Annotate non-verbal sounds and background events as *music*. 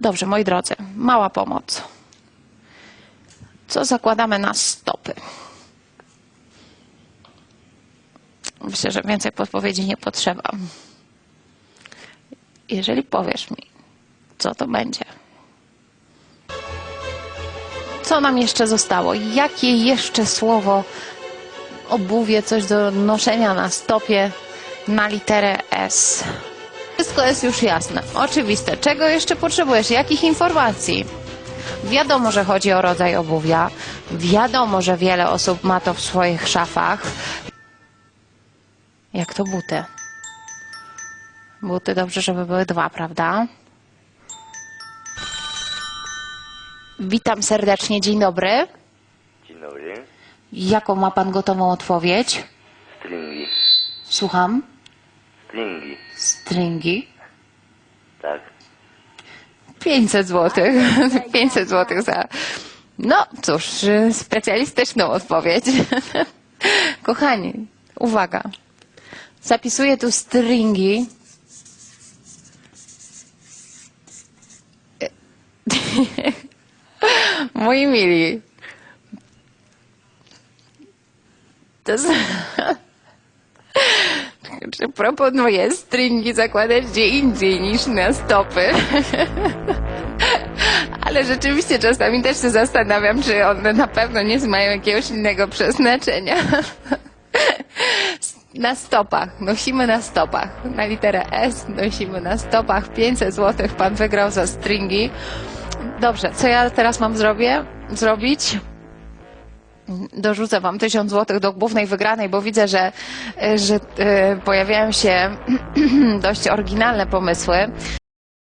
Dobrze, moi drodzy, mała pomoc. Co zakładamy na stopy? Myślę, że więcej podpowiedzi nie potrzeba. Jeżeli powiesz mi, co to będzie. Co nam jeszcze zostało? Jakie jeszcze słowo obuwie, coś do noszenia na stopie na literę S? Wszystko jest już jasne, oczywiste. Czego jeszcze potrzebujesz? Jakich informacji? Wiadomo, że chodzi o rodzaj obuwia. Wiadomo, że wiele osób ma to w swoich szafach. Jak to buty? Buty dobrze, żeby były dwa, prawda? Witam serdecznie, dzień dobry. Dzień dobry. Jaką ma pan gotową odpowiedź? Stringi. Słucham. Stringi. Stringi. Tak. 500 zł. 500 zł za. No cóż, specjalistyczną odpowiedź. *laughs* Kochani, uwaga. Zapisuję tu stringi. *laughs* Moi mili. To jest... *laughs* Czy proponuję stringi zakładać gdzie indziej niż na stopy? *laughs* Ale rzeczywiście czasami też się zastanawiam, czy one na pewno nie mają jakiegoś innego przeznaczenia. *laughs* Na stopach. Nosimy na stopach. Na literę S nosimy na stopach. 500 zł pan wygrał za stringi. Dobrze, co ja teraz mam zrobię? zrobić? Dorzucę wam 1000 zł do głównej wygranej, bo widzę, że, że e, pojawiają się *clears throat* dość oryginalne pomysły.